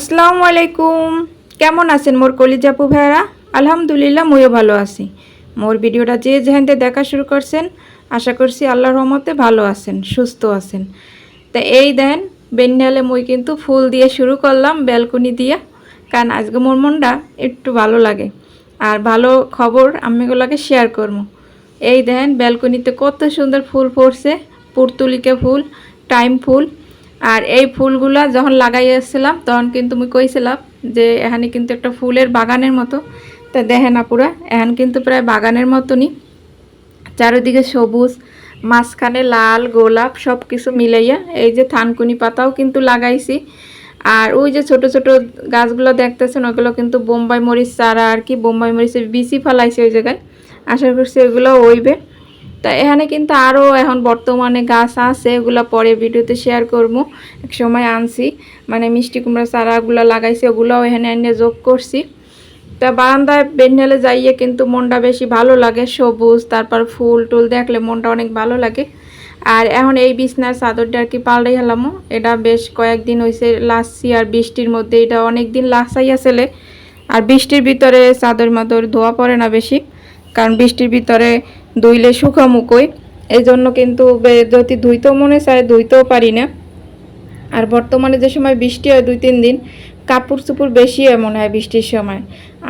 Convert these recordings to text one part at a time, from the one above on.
আসসালামু আলাইকুম কেমন আছেন মোর কলিজাপু ভাইরা আলহামদুলিল্লাহ, মইও ভালো আছি। মোর ভিডিওটা যে যেখানতে দেখা শুরু করছেন, আশা করছি আল্লাহর রহমতে ভালো আছেন, সুস্থ আছেন। তা এই দেন, বেন্যালে মই কিন্তু ফুল দিয়ে শুরু করলাম ব্যালকনি দিয়া, কারণ আজকে মোর মনটা একটু ভালো লাগে। আর ভালো খবর আমিগুলোকে শেয়ার করব এই দেন, ব্যালকনিতে কত সুন্দর ফুল পড়ছে, পুর্তুলিকা ফুল, টাইম ফুল আর এই ফুলগুলা যখন লাগাইয়াছিলাম তখন কিন্তু আমি কইছিলাম যে এখানে কিন্তু একটা ফুলের বাগানের মতো। তা দেখে না পুরা এখন কিন্তু প্রায় বাগানের মতনই। চারিদিকে সবুজ, মাঝখানে লাল, গোলাপ সব কিছু মিলাইয়া এই যে থানকুনি পাতাও কিন্তু লাগাইছি। আর ওই যে ছোট ছোট গাছগুলো দেখতেছেন, ওগুলো কিন্তু বোম্বাই মরিচ চারা আর কি, বোম্বাই মরিচের বিচি ফেলাইছে ওই জায়গায়। আশা করছি ওইগুলো ওইবে তা এখানে কিন্তু আরও এখন বর্তমানে গাছ আছে, এগুলো পরে ভিডিওতে শেয়ার করব। এক সময় আনছি মানে মিষ্টি কুমড়া চারাগুলো লাগাইছি, ওগুলোও এখানে এনে যোগ করছি। তা বারান্দায় বেন্ডেলে যাইয়ে কিন্তু মনটা বেশি ভালো লাগে, সবুজ, তারপর ফুল টুল দেখলে মনটা অনেক ভালো লাগে। আর এখন এই বিছনার চাদরটা আর কি পাল্টাই হলাম এটা বেশ কয়েকদিন হয়েছে লাসছি আর বৃষ্টির মধ্যে, এটা অনেক দিন লাসাইয়া ছেলে আর বৃষ্টির ভিতরে চাদর মাদর ধোয়া পড়ে না বেশি, কারণ বৃষ্টির ভিতরে ধুইলে শুকামুকোই এই জন্য কিন্তু যদি ধুইতেও মনে চায় ধুইতেও পারি না। আর বর্তমানে যে সময় বৃষ্টি হয় দুই তিন দিন কাপড় চুপড় বেশি হয় মনে হয় বৃষ্টির সময়।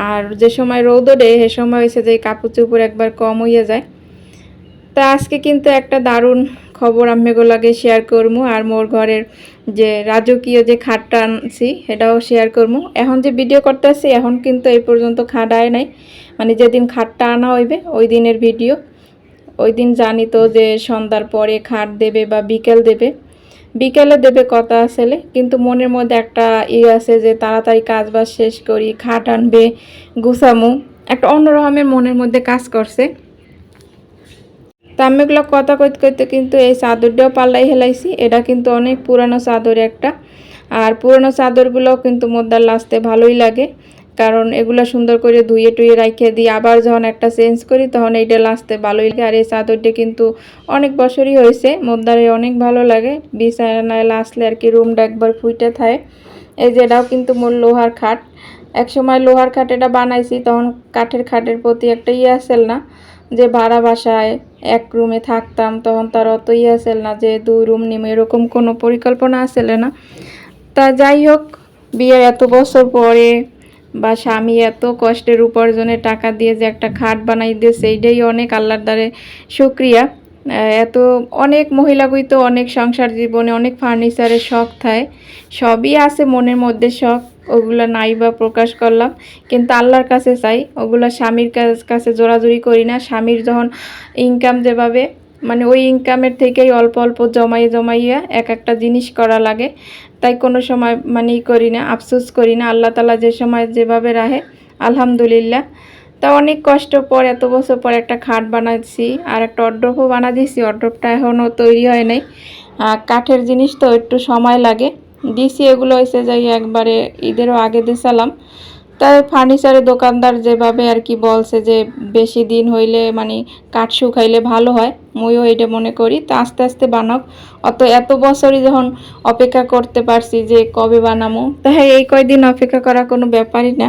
আর যে সময় রোদ ওঠে, সে সময় হয়েছে যে কাপড় চুপড় একবার কম হইয়া যায়। তা আজকে কিন্তু একটা দারুণ খবর আমি লাগে শেয়ার করব। আর মোর ঘরের যে রাজকীয় যে খাটটা আনছি, সেটাও শেয়ার করব। এখন যে ভিডিও করতেছি, এখন কিন্তু এই পর্যন্ত খাট আয় নাই। মানে যেদিন খাটটা আনা হইবে, ওই দিনের ভিডিও ওই দিন জানি তো যে সন্ধ্যার পরে খাট দেবে বা বিকেল দেবে। বিকেলে দেবে কথা আসলে, কিন্তু মনের মধ্যে একটা ই আছে যে তাড়াতাড়ি কাজ বাজ শেষ করি, খাট আনবে, গুছামু। একটা অন্যরকমের মনের মধ্যে কাজ করছে। তা আমি এগুলো কথা কইতে কইতে কিন্তু এই চাদরটাও পাল্লাই হেলাইছি। এটা কিন্তু অনেক পুরানো চাদর একটা। আর পুরানো চাদরগুলোও কিন্তু মোদ্দার লাস্তে ভালোই লাগে। কারণ এগুলো সুন্দর করে ধুয়ে টুয়ে রাখে দিই আবার যখন একটা চেঞ্জ করি, তখন এইটা লাস্তে ভালোই লাগে। আর এই চাদরটা কিন্তু অনেক বছরই হয়েছে, মোদ্দারে অনেক ভালো লাগে। বিছানায় লাসলে আর কি রুমটা একবার ফুইটে থাকে এই যে এটাও কিন্তু মোর লোহার খাট। এক সময় লোহার খাট এটা বানাইছি, তখন কাঠের খাটের প্রতি একটা ইয়ে আসেল না, যে ভাড়া বাসায় এক রুমে থাকতাম, তখন তার অত ইয়ে আসেল না, যে দুই রুম নিম এরকম কোনো পরিকল্পনা আসেল না। তা যাই হোক, বিয়ের এত বছর পরে বা স্বামী এত কষ্টের উপার্জনে টাকা দিয়ে যে একটা খাট বানাই দিয়েছে এইটাই অনেক আল্লাহর দ্বারে শুক্রিয়া। আহ, এত অনেক মহিলাগুই তো অনেক সংসার জীবনে অনেক ফার্নিচারের শখ থাকে সবই আছে মনের মধ্যে শখ ওগুলো নাই বা প্রকাশ করলাম। কিন্তু আল্লাহর কাছে চাই ওগুলো স্বামীর কাছে জোরাজুরি করি না। স্বামীর যখন ইনকাম যেভাবে মানে ওই ইনকামের থেকেই অল্প অল্প জমাইয়ে জমাইয়া এক একটা জিনিস করা লাগে। তাই কোনো সময় মানে করি না, আফসোস করি না। আল্লাহ তালা যে সময় যেভাবে রাহে আলহামদুলিল্লাহ। তা অনেক কষ্ট পর, এত বছর পর একটা খাট বানাচ্ছি আর একটা অড্রপও বানা দিয়েছি। অড্রপটা এখনও তৈরি হয় নাই। আর কাঠের জিনিস তো একটু সময় লাগে। দিছি, এগুলো এসে যাই একবারে ঈদেরও আগে দিয়েছিলাম তাই ফার্নিচারের দোকানদার যেভাবে আর কি বলছে যে বেশি দিন হইলে মানে কাঠ শুকাইলে ভালো হয় মইও এটা মনে করি। তা আস্তে আস্তে বানাও অত এত বছরই যখন অপেক্ষা করতে পারছি যে কবে বানামো, তাই এই কয়দিন অপেক্ষা করা কোনো ব্যাপারই না।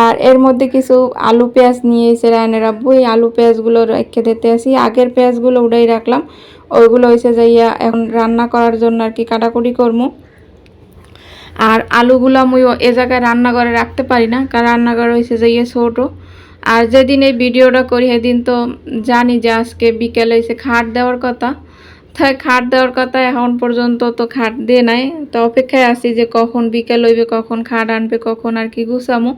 আর এর মধ্যে কিছু আলু পেঁয়াজ নিয়ে এসে রায়নের আব্বু, এই আলু পেঁয়াজগুলো রেখে দিতে আসি। আগের পেঁয়াজগুলো উড়াই রাখলাম, ওইগুলো হয়েছে যাইয়া এখন রান্না করার জন্য আর কি কাটাকুটি করব আর আলুগুলো আমি এ জায়গায় রান্নাঘরে রাখতে পারি না, কারণ রান্নাঘর হয়েছে যে ইয়ে ছোটো। আর যেদিন এই ভিডিওটা করি সেদিন তো জানি যে আজকে বিকেলে হয়েছে খাট দেওয়ার কথা। তাই খাট দেওয়ার কথা এখন পর্যন্ত তো খাট দিয়ে নাই। তো অপেক্ষায় আছি যে কখন বিকেল হইবে, কখন খাট আনবে, কখন আর কি গুছামো।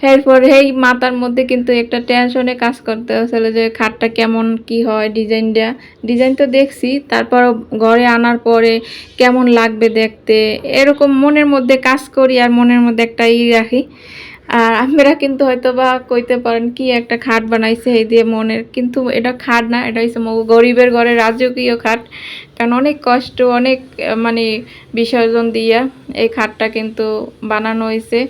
এরপর এই মাথার মধ্যে কিন্তু একটা টেনশনে কাজ করতে আসলে যে খাটটা কেমন কি হয় ডিজাইনটা ডিজাইন তো দেখছি তারপর ঘরে আনার পরে কেমন লাগবে দেখতে, এরকম মনের মধ্যে কাজ করি আর মনের মধ্যে একটা ই রাখি। আর আমরা কিন্তু হয়তো বা কইতে পারেন কি একটা খাট বানাইছে এই দিয়ে মনের, কিন্তু এটা খাট না, এটা হচ্ছে গরিবের ঘরে রাজকীয় খাট। কারণ অনেক কষ্ট, অনেক মানে বিসর্জন দিয়া এই খাটটা কিন্তু বানানো হয়েছে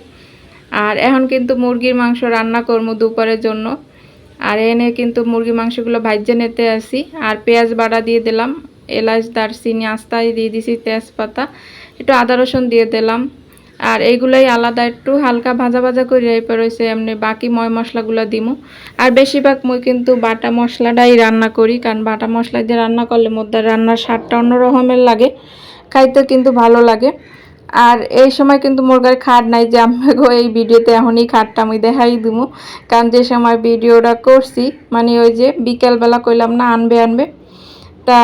আর এখন কিন্তু মুরগির মাংস রান্না করব দুপুরের জন্য। আর এনে কিন্তু মুরগি মাংসগুলো ভাজ্যে নিতে আসি। আর পেঁয়াজ বাটা দিয়ে দিলাম, এলাচ, দারচিনি আস্তায় দিয়ে দিছি, তেজপাতা, একটু আদা রসুন দিয়ে দিলাম। আর এইগুলাই আলাদা, একটু হালকা ভাজা ভাজা করে এরপর হয়েছে এমনি বাকি ময় মশলাগুলো দিমু। আর বেশিরভাগ মুই কিন্তু বাটা মশলাটাই রান্না করি, কারণ বাটা মশলা দিয়ে রান্না করলে মধ্যে রান্নার স্বাদটা অন্য রকমের লাগে, খাইতে কিন্তু ভালো লাগে। আর এই সময় কিন্তু মোর গায়ে খাট নাই যে আমাকে এই ভিডিওতে এখনই খাটটা আমি দেখাই দিব কারণ যে সময় ভিডিওটা করছি মানে ওই যে বিকেলবেলা কইলাম না, আনবে আনবে। তা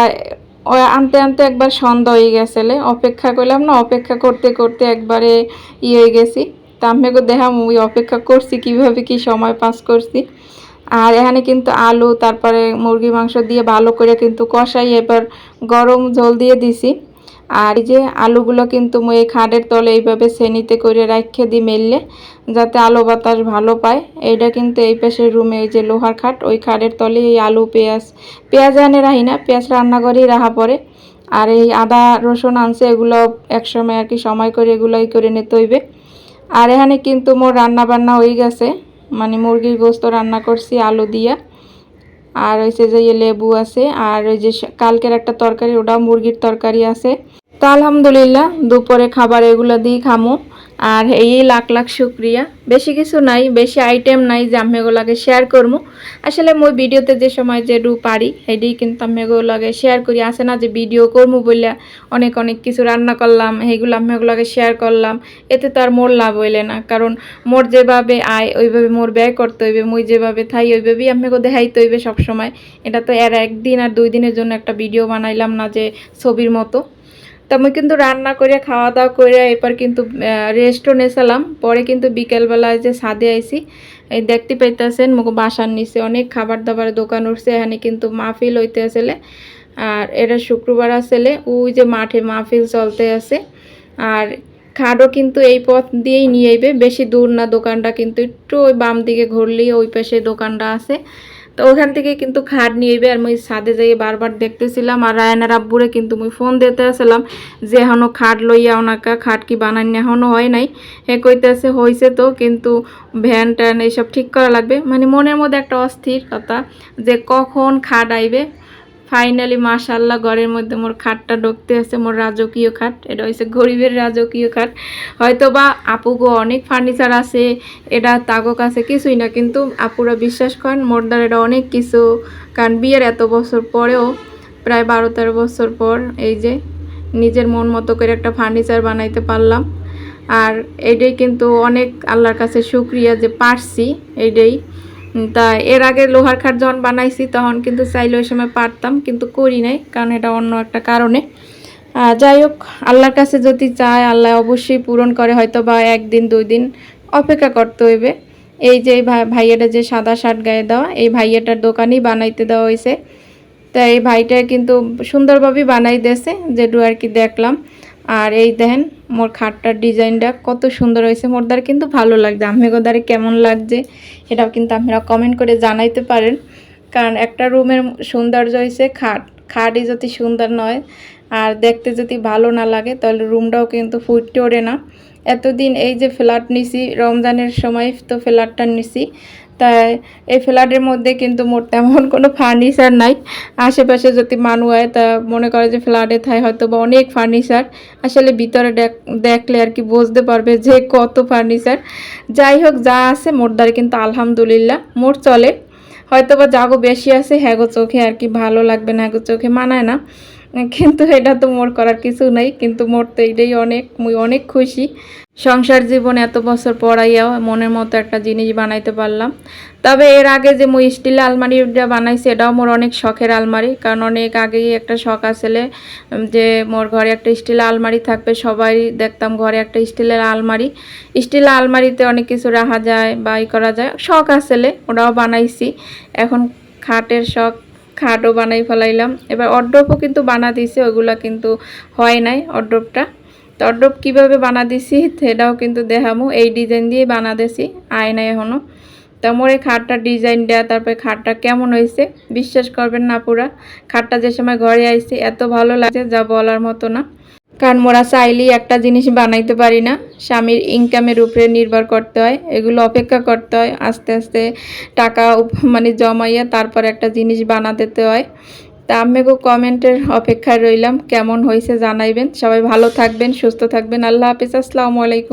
আনতে আনতে একবার সন্ধ্যা হয়ে গেছিলে। অপেক্ষা করলাম না, অপেক্ষা করতে করতে একবারে ইয়ে হয়ে গেছি। তা আমাকে দেখা ওই অপেক্ষা করছি, কীভাবে কি সময় পাস করছি। আর এখানে কিন্তু আলু, তারপরে মুরগি মাংস দিয়ে ভালো করে কিন্তু কষাই, এবার গরম জল দিয়ে দিছি। আর এই যে আলুগুলো কিন্তু এই খাটের তলে এইভাবে শ্রেণীতে করে রাখে দিই মেললে, যাতে আলো বাতাস ভালো পায়। এইটা কিন্তু এই পাশের রুমে ওই যে লোহার খাট, ওই খাটের তলে এই আলু, পেঁয়াজ পেঁয়াজ আনে রাখি না, পেঁয়াজ রান্না করেই রাখা পরে আর এই আদা, রসুন, আনছে, এগুলো একসময় আর কি সময় করে এগুলোই করে নিতে হইবে। আর এখানে কিন্তু মোর রান্না বান্না হয়ে গেছে মানে মুরগির গোস্ত রান্না করছি আলু দিয়া। আর হয়েছে যে ইয়ে লেবু আছে, আর ওই যে কালকের একটা তরকারি ওটা মুরগির তরকারি আছে। তো আলহামদুলিল্লাহ, দুপুরে খাবার এগুলো দিয়ে খামো। আর এই লাখ লাখ শুক্রিয়া। বেশি কিছু নাই, বেশি আইটেম নাই যে আমি এগুলোকে শেয়ার করব আসলে মই ভিডিওতে যে সময় যে রু পারি এটাই কিন্তু আমি এগুলোকে শেয়ার করি। আসে না যে ভিডিও করব বললে অনেক অনেক কিছু রান্না করলাম এইগুলো আমি এগুলোকে শেয়ার করলাম। এতে তো আর মোর লাভ হইলে না, কারণ মোর যেভাবে আয়, ওইভাবে মোর ব্যয় করতে হইবে, মুই যেভাবে থাই, ওইভাবেই আমাকে দেখাইতে হইবে সবসময়। এটা তো এর একদিন আর দুই দিনের জন্য একটা ভিডিও বানাইলাম না যে ছবির মতো। তো আমি কিন্তু রান্না করে খাওয়া দাওয়া করে এরপর কিন্তু রেস্টও নেছিলাম পরে কিন্তু বিকেলবেলায় যে ছাদে আইসি এই দেখতে পাইতেছেন, মুখ বাসার নিচে অনেক খাবার দাবারের দোকান উঠছে, এখানে কিন্তু মাহফিল হইতে আসলে। আর এটা শুক্রবার আসলে, ওই যে মাঠে মাহফিল চলতে আছে। আর খাটও কিন্তু এই পথ দিয়েই নিয়ে আইবে, বেশি দূর না, দোকানটা কিন্তু একটু ওই বাম দিকে ঘুরলেই ওই পাশে দোকানটা আছে। তো ওখান থেকে কিন্তু খাট নিয়ে আর মুই সাদে যাই বারবার দেখতেছিলাম আর রায়নার আব্বুরে কিন্তু মুই ফোন দিতে আসলাম যে এখনও খাট লইয়া ওনাকা খাট কি বানান এখনও হয় নাই। হে কইতেছে হয়েছে তো, কিন্তু ভ্যান ট্যান এইসব ঠিক করা লাগবে। মানে মনের মধ্যে একটা অস্থির কথা যে কখন খাট আইবে। ফাইনালি মাশাল্লাহ ঘরের মধ্যে মোর খাটটা ঢুকতে আছে মোর রাজকীয় খাট। এটা হচ্ছে গরিবের রাজকীয় খাট। হয়তো বা আপুগো অনেক ফার্নিচার আছে এটা তাগো কাছে কিছুই না কিন্তু আপুরা বিশ্বাস করেন মোর দ্বারা এটা অনেক কিছু। কারণ বিয়ের এত বছর পরেও প্রায় বারো তেরো বছর পর এই যে নিজের মন মতো করে একটা ফার্নিচার বানাইতে পারলাম। আর এইটাই কিন্তু অনেক আল্লাহর কাছে শুক্রিয়া যে পারছি এইটাই। উম, তা এর আগে লোহার খাট যখন বানাইছি, তখন কিন্তু চাইলে ওই সময় পারতাম, কিন্তু করি নাই, কারণ এটা অন্য একটা কারণে। যাই হোক, আল্লাহর কাছে যদি চায়, আল্লাহ অবশ্যই পূরণ করে হয়তো বা একদিন দুই দিন অপেক্ষা করতে হইবে। এই যে ভাইয়াটা যে সাদা শার্ট গায়ে দেওয়া, এই ভাইয়াটার দোকানেই বানাইতে দেওয়া হয়েছে তা এই ভাইটা কিন্তু সুন্দরভাবেই বানাই দিয়েছে যেটু আর কি দেখলাম। আর এই দেখেন, মোর খাটটার ডিজাইনটা কত সুন্দর হয়েছে। মোর দ্বারা কিন্তু ভালো লাগছে। আমেগো দ্বারা কেমন লাগছে, এটাও কিন্তু আপনারা কমেন্ট করে জানাইতে পারেন। কারণ একটা রুমের সৌন্দর্য হয়েছে খাট। খাটই যদি সুন্দর নয়, আর দেখতে যদি ভালো না লাগে, তাহলে রুমটাও কিন্তু ফুটতে ওড়ে না। এতদিন এই যে ফ্ল্যাট নিছি, রমজানের সময় তো ফ্ল্যাটটা নিছি তাই এই ফ্ল্যাটের মধ্যে কিন্তু মোট তেমন কোনো ফার্নিচার নাই। আশেপাশে যদি মানুষ হয় তা মনে করে যে ফ্ল্যাটে থাই হয়তো বা অনেক ফার্নিচার আসলে ভিতরে দেখ- দেখলে আর কি বুঝতে পারবে যে কত ফার্নিচার যাই হোক, যা আছে মোট কিন্তু আলহামদুলিল্লাহ, মোট চলে। হয়তো বা যাগো বেশি আছে হ্যাগো চোখে আর কি ভালো লাগবে না হ্যাগো চোখে মানায় না। কিন্তু এটা তো মোর করার কিছু নাই, কিন্তু মোর তো এইটাই অনেক, মুই অনেক খুশি। সংসার জীবন এত বছর পড়াইয়াও মনের মতো একটা জিনিস বানাইতে পারলাম। তবে এর আগে যে মুই স্টিল আলমারিটা বানাইছি, এটাও মোর অনেক শখের আলমারি, কারণ অনেক আগেই একটা শখ আসলে যে মোর ঘরে একটা স্টিল আলমারি থাকবে, সবাই দেখতাম ঘরে একটা স্টিলের আলমারি। স্টিল আলমারিতে অনেক কিছু রাখা যায় বা ই করা যায়, শখ আসলে, ওটাও বানাইছি। এখন খাটের শখ খাটও বানাই ফেলাইলাম। এবার অড্রপও কিন্তু বানা দিছে ওগুলা কিন্তু হয় নাই অড্রপটা তো অড্রপ কীভাবে বানা দিছি সেটাও কিন্তু দেখামো। এই ডিজাইন দিয়ে বানা দিছি আয় নাই এখনও তো মোর এই খাটটার ডিজাইন দেওয়া তারপরে খাটটা কেমন হয়েছে বিশ্বাস করবেন না পুরা। খাটটা যে সময় ঘরে আইছি, এত ভালো লাগছে যা বলার মতো না। কারণ মোরা চাইলেই একটা জিনিস বানাইতে পারি না। স্বামীর ইনকামের উপরে নির্ভর করতে হয়, এগুলো অপেক্ষা করতে হয়, আস্তে আস্তে টাকা মানে জমাইয়া তারপর একটা জিনিস বানাতে হয়। তা আমিও কমেন্টের অপেক্ষায় রইলাম, কেমন হয়েছে জানাইবেন। সবাই ভালো থাকবেন, সুস্থ থাকবেন। আল্লাহ হাফিজ, আসসালামু আলাইকুম।